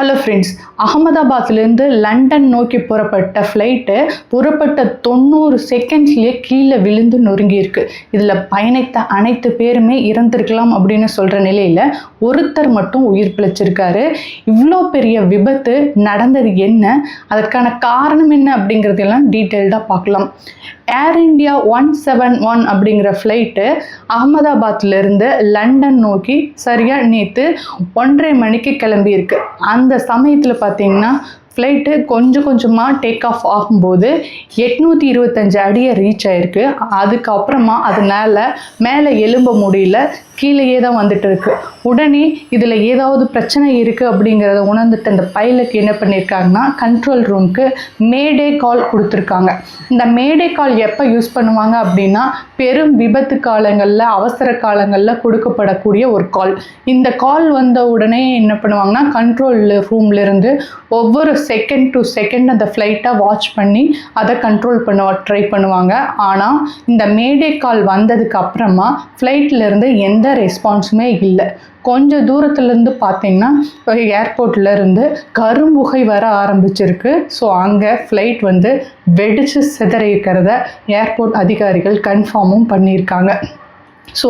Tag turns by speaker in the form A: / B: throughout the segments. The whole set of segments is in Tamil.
A: ஹலோ ஃப்ரெண்ட்ஸ் அகமதாபாத்லேருந்து லண்டன் நோக்கி புறப்பட்ட ஃப்ளைட்டு புறப்பட்ட தொண்ணூறு செகண்ட்ஸ்லேயே கீழே விழுந்து நொறுங்கியிருக்கு. இதில் பயணித்த அனைத்து பேருமே இறந்திருக்கலாம் அப்படின்னு சொல்கிற நிலையில் ஒருத்தர் மட்டும் உயிர் பிழைச்சிருக்காரு. இவ்வளோ பெரிய விபத்து நடந்தது என்ன? அதற்கான காரணம் என்ன அப்படிங்கிறதெல்லாம் டீட்டெயில்டாக பார்க்கலாம். Air India one seven one அப்படிங்கிற ஃப்ளைட்டு அகமதாபாத்லேருந்து லண்டன் நோக்கி சரியாக நேற்று ஒன்றரை மணிக்கு கிளம்பியிருக்கு. அந்த சமயத்தில் பார்த்தீங்கன்னா ஃப்ளைட்டு கொஞ்சம் கொஞ்சமாக டேக் ஆஃப் ஆகும்போது எட்நூற்றி இருபத்தஞ்சு அடியை ரீச் ஆயிருக்கு. அதுக்கப்புறமா அதனால மேலே எலும்ப முடியல. கீழேயே தான் வந்துட்டு இருக்கு. உடனே இதில் ஏதாவது பிரச்சனை இருக்குது அப்படிங்கிறத உணர்ந்துட்டு அந்த பைலட் என்ன பண்ணியிருக்காங்கன்னா கண்ட்ரோல் ரூமுக்கு மேடே கால் கொடுத்துருக்காங்க. இந்த மேடே கால் எப்போ யூஸ் பண்ணுவாங்க அப்படின்னா பெரும் விபத்து காலங்களில் அவசர காலங்களில் கொடுக்கப்படக்கூடிய ஒரு கால் இந்த கால் வந்த உடனே என்ன பண்ணுவாங்கன்னா கண்ட்ரோல் ரூம்லேருந்து ஒவ்வொரு செகண்ட் டு செகண்ட் அந்த ஃப்ளைட்டை வாட்ச் பண்ணி அதை கண்ட்ரோல் பண்ண ட்ரை பண்ணுவாங்க. ஆனால் இந்த மேடே கால் வந்ததுக்கு அப்புறமா ஃப்ளைட்லேருந்து எந்த ரெஸ்பான்ஸுமே இல்லை. கொஞ்சம் தூரத்துலேருந்து பார்த்தீங்கன்னா ஏர்போர்ட்ல இருந்து கரும்புகை வர ஆரம்பிச்சிருக்கு. ஸோ அங்கே ஃப்ளைட் வந்து வெடிச்சு சிதறி இருக்கிறத ஏர்போர்ட் அதிகாரிகள் கன்ஃபார்மும் பண்ணியிருக்காங்க. ஸோ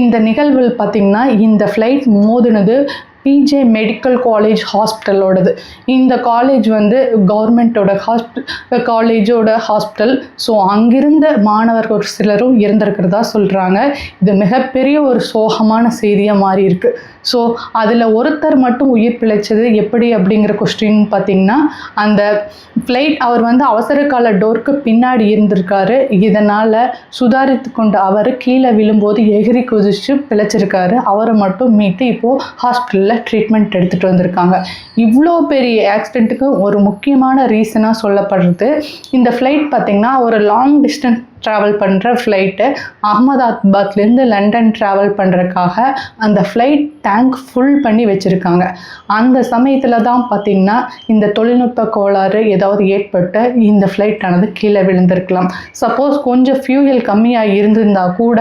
A: இந்த நிகழ்வில் பார்த்திங்கன்னா இந்த ஃப்ளைட் மோதினது பிஜே மெடிக்கல் காலேஜ் ஹாஸ்பிட்டலோடது இந்த காலேஜ் வந்து கவர்மெண்ட்டோட ஹாஸ்பிட்டல் காலேஜோட ஹாஸ்பிட்டல் ஸோ அங்கிருந்த மாணவர்கள் சிலரும் இறந்திருக்கிறதா சொல்கிறாங்க இது மிகப்பெரிய ஒரு சோகமான செய்தியாக மாறி இருக்குது ஸோ அதில் ஒருத்தர் மட்டும் உயிர் பிழைச்சது எப்படி அப்படிங்கிற கொஸ்டின் பார்த்தீங்கன்னா அந்த ஃப்ளைட் அவர் வந்து அவசர கால டோருக்கு பின்னாடி இருந்திருக்காரு. இதனால் சுதாரித்து கொண்ட அவர் கீழே விழும்போது எகிரி குதிச்சு பிழைச்சிருக்காரு. அவரை மட்டும் மீட்டு இப்போது ஹாஸ்பிட்டலில் ட்ரீட்மெண்ட் எடுத்துகிட்டு வந்திருக்காங்க. இவ்வளோ பெரிய ஆக்சிடெண்ட்டுக்கு ஒரு முக்கியமான ரீசனாக சொல்லப்படுறது இந்த ஃப்ளைட் பார்த்திங்கன்னா ஒரு லாங் டிஸ்டன்ஸ் ட்ராவல் பண்ணுற ஃப்ளைட்டு அகமதாபாத்லேருந்து லண்டன் ட்ராவல் பண்ணுறதுக்காக அந்த ஃப்ளைட் டேங்க் ஃபுல் பண்ணி வச்சுருக்காங்க. அந்த சமயத்தில் தான் பார்த்திங்கன்னா இந்த தொழில்நுட்ப கோளாறு ஏதாவது ஏற்பட்டு இந்த ஃப்ளைட் ஆனது கீழே விழுந்திருக்கலாம். சப்போஸ் கொஞ்சம் ஃபியூயல் கம்மியாக இருந்திருந்தால் கூட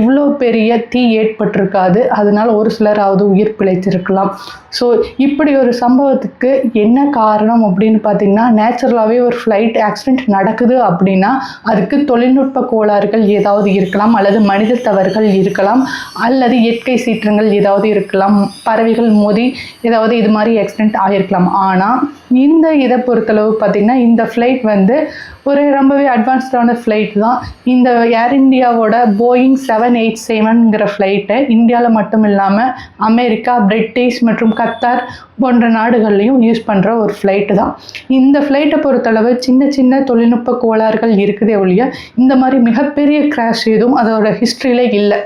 A: இவ்வளோ பெரிய தீ ஏற்பட்டிருக்காது. அதனால் ஒரு சிலராவது உயிர் பிழைத்திருக்கலாம். ஸோ இப்படி ஒரு சம்பவத்துக்கு என்ன காரணம் அப்படின்னு பார்த்தீங்கன்னா நேச்சுரலாகவே ஒரு ஃப்ளைட் ஆக்சிடென்ட் நடக்குது அப்படின்னா அதுக்கு தொழில்நுட்ப கோளாறுகள் ஏதாவது இருக்கலாம் அல்லது மனித தவறுகள் இருக்கலாம் அல்லது இயற்கை சீற்றங்கள் ஏதாவது இருக்கலாம் பறவைகள் மோதி ஏதாவது இது மாதிரி ஆக்சிடென்ட் ஆகிருக்கலாம் ஆனால் இந்த இதை பொறுத்தளவு பார்த்திங்கன்னா இந்த ஃப்ளைட் வந்து ஒரு ரொம்பவே அட்வான்ஸ்டான ஃப்ளைட் தான். இந்த ஏர் இந்தியாவோட போயிங் செவன் எயிட் செவன்கிற ஃப்ளைட்டை இந்தியாவில் மட்டும் இல்லாமல் அமெரிக்கா பிரிட்டிஷ் மற்றும் கத்தார் போன்ற நாடுகள்லையும் யூஸ் பண்ணுற ஒரு ஃப்ளைட்டு தான். இந்த ஃப்ளைட்டை பொறுத்தளவு சின்ன சின்ன தொழில்நுட்ப கோளாறுகள் இருக்குதே ஒழிய இந்த மாதிரி மிகப்பெரிய கிராஷ் எதுவும் அதோட ஹிஸ்ட்ரியில் இல்லை.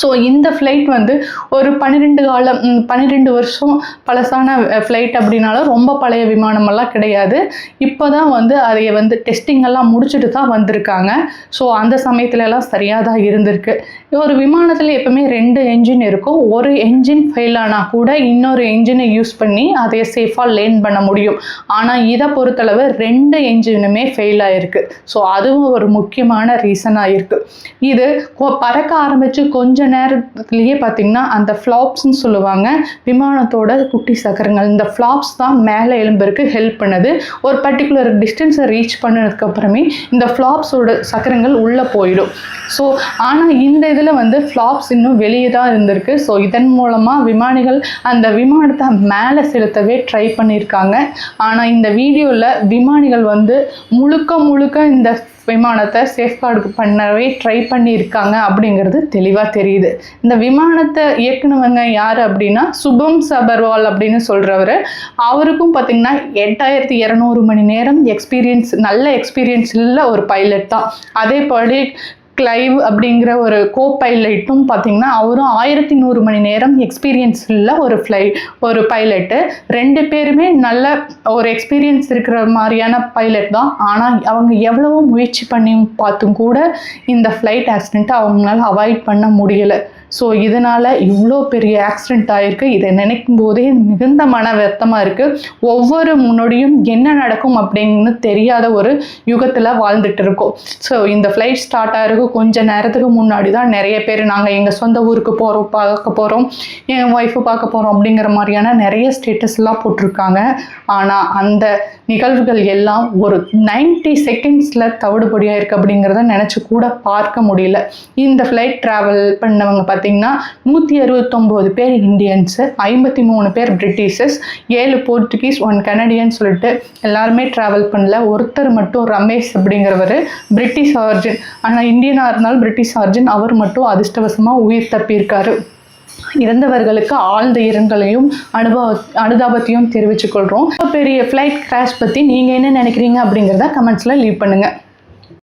A: ஸோ இந்த ஃப்ளைட் வந்து ஒரு பன்னிரெண்டு காலம் பன்னிரெண்டு வருஷம் பழசான ஃப்ளைட் அப்படின்னாலும் ரொம்ப பழைய விமானமெல்லாம் கிடையாது. இப்போ தான் வந்து அதை வந்து டெஸ்டிங் எல்லாம் முடிச்சுட்டு தான் வந்திருக்காங்க. ஸோ அந்த சமயத்துலலாம் சரியாக தான் இருந்திருக்கு. ஒரு விமானத்தில் எப்பவுமே ரெண்டு என்ஜின் இருக்கும். ஒரு என்ஜின் ஃபெயில் ஆனால் கூட இன்னொரு என்ஜினை யூஸ் பண்ணி அதை சேஃபாக லேன் பண்ண முடியும். ஆனால் இதை பொறுத்தளவு ரெண்டு என்ஜினுமே ஃபெயில் ஆகிருக்கு ஸோ அதுவும் ஒரு முக்கியமான ரீசனாக இருக்குது இது பறக்க ஆரம்பித்து கொஞ்சம் கொஞ்ச நேரத்துலேயே பார்த்தீங்கன்னா அந்த ஃப்ளாப்ஸ்னு சொல்லுவாங்க விமானத்தோட குட்டி சக்கரங்கள். இந்த ஃப்ளாப்ஸ் தான் மேலே எலும்புறதுக்கு ஹெல்ப் பண்ணுது. ஒரு பர்டிகுலர் டிஸ்டன்ஸை ரீச் பண்ணதுக்கப்புறமே இந்த ஃப்ளாப்ஸோட சக்கரங்கள் உள்ளே போயிடும். ஸோ ஆனால் இந்த இதில் வந்து ஃப்ளாப்ஸ் இன்னும் வெளியே தான் இருந்திருக்கு. ஸோ இதன் மூலமாக விமானிகள் அந்த விமானத்தை மேலே செலுத்தவே ட்ரை பண்ணியிருக்காங்க. ஆனால் இந்த வீடியோவில் விமானிகள் வந்து முழுக்க முழுக்க இந்த விமானத்தை சேஃப்கார்டு பண்ணவே ட்ரை பண்ணியிருக்காங்க அப்படிங்கிறது தெளிவாக தெரியுது. இந்த விமானத்தை இயக்குனவங்க யார் அப்படின்னா சுபம் சபர்வால் அப்படின்னு சொல்கிறவர் அவருக்கும் பார்த்திங்கன்னா எட்டாயிரத்தி இரநூறு மணி நேரம் எக்ஸ்பீரியன்ஸ் நல்ல எக்ஸ்பீரியன்ஸ் உள்ள ஒரு பைலட் தான். அதேபடி கிளைவ் அப்படிங்கிற ஒரு கோ பைலட்டும் பார்த்தீங்கன்னா அவரும் ஆயிரத்தி நூறு மணி நேரம் எக்ஸ்பீரியன்ஸ் உள்ள ஒரு ஃப்ளை ஒரு பைலட்டு ரெண்டு பேருமே நல்ல ஒரு எக்ஸ்பீரியன்ஸ் இருக்கிற மாதிரியான பைலட் தான். ஆனால் அவங்க எவ்வளவோ முயற்சி பண்ணி பார்த்தும் கூட இந்த ஃப்ளைட் ஆக்சிடெண்ட்டை அவங்களால அவாய்ட் பண்ண முடியலை. ஸோ இதனால் இவ்வளோ பெரிய ஆக்சிடென்ட் ஆகிருக்கு இதை நினைக்கும் போதே மிகுந்த மன வருத்தமாக இருக்குது ஒவ்வொரு முன்னோடியும் என்ன நடக்கும் அப்படின்னு தெரியாத ஒரு யுகத்தில் வாழ்ந்துட்டு இருக்கோம். ஸோ இந்த ஃப்ளைட் ஸ்டார்ட் ஆகிருக்கு கொஞ்சம் நேரத்துக்கு முன்னாடி தான் நிறைய பேர் நாங்கள் எங்கள் சொந்த ஊருக்கு போகிறோம் பார்க்க போகிறோம் என் ஒய்ஃபை பார்க்க போகிறோம் அப்படிங்கிற மாதிரியான நிறைய ஸ்டேட்டஸ்லாம் போட்டிருக்காங்க. ஆனால் அந்த நிகழ்வுகள் எல்லாம் ஒரு 90 செகண்ட்ஸில் தவிடுபடியாக இருக்குது அப்படிங்கிறத நினச்சி கூட பார்க்க முடியல. இந்த ஃப்ளைட் ட்ராவல் பண்ணவங்க பார்த்தீங்கன்னா நூற்றி அறுபத்தொம்போது பேர் இந்தியன்ஸு ஐம்பத்தி மூணு பேர் பிரிட்டிஷஸ் ஏழு போர்ச்சுகீஸ் ஒன் கனடியன் சொல்லிட்டு எல்லாருமே ட்ராவல் பண்ணல. ஒருத்தர் மட்டும் ரமேஷ் அப்படிங்கிறவர் பிரிட்டிஷ் ஆர்ஜின் ஆனால் இந்தியனாக இருந்தாலும் பிரிட்டிஷ் ஆர்ஜின் அவர் மட்டும் அதிர்ஷ்டவசமாக உயிர் தப்பியிருக்காரு. இறந்தவர்களுக்கு ஆழ்ந்த இரங்கலையும் அனுபவ அனுதாபத்தையும் தெரிவிச்சுக்கொள்கிறோம் பெரிய ஃப்ளைட் கிராஷ் பற்றி நீங்கள் என்ன நினைக்கிறீங்க அப்படிங்கிறத கமெண்ட்ஸில் லீவ் பண்ணுங்கள்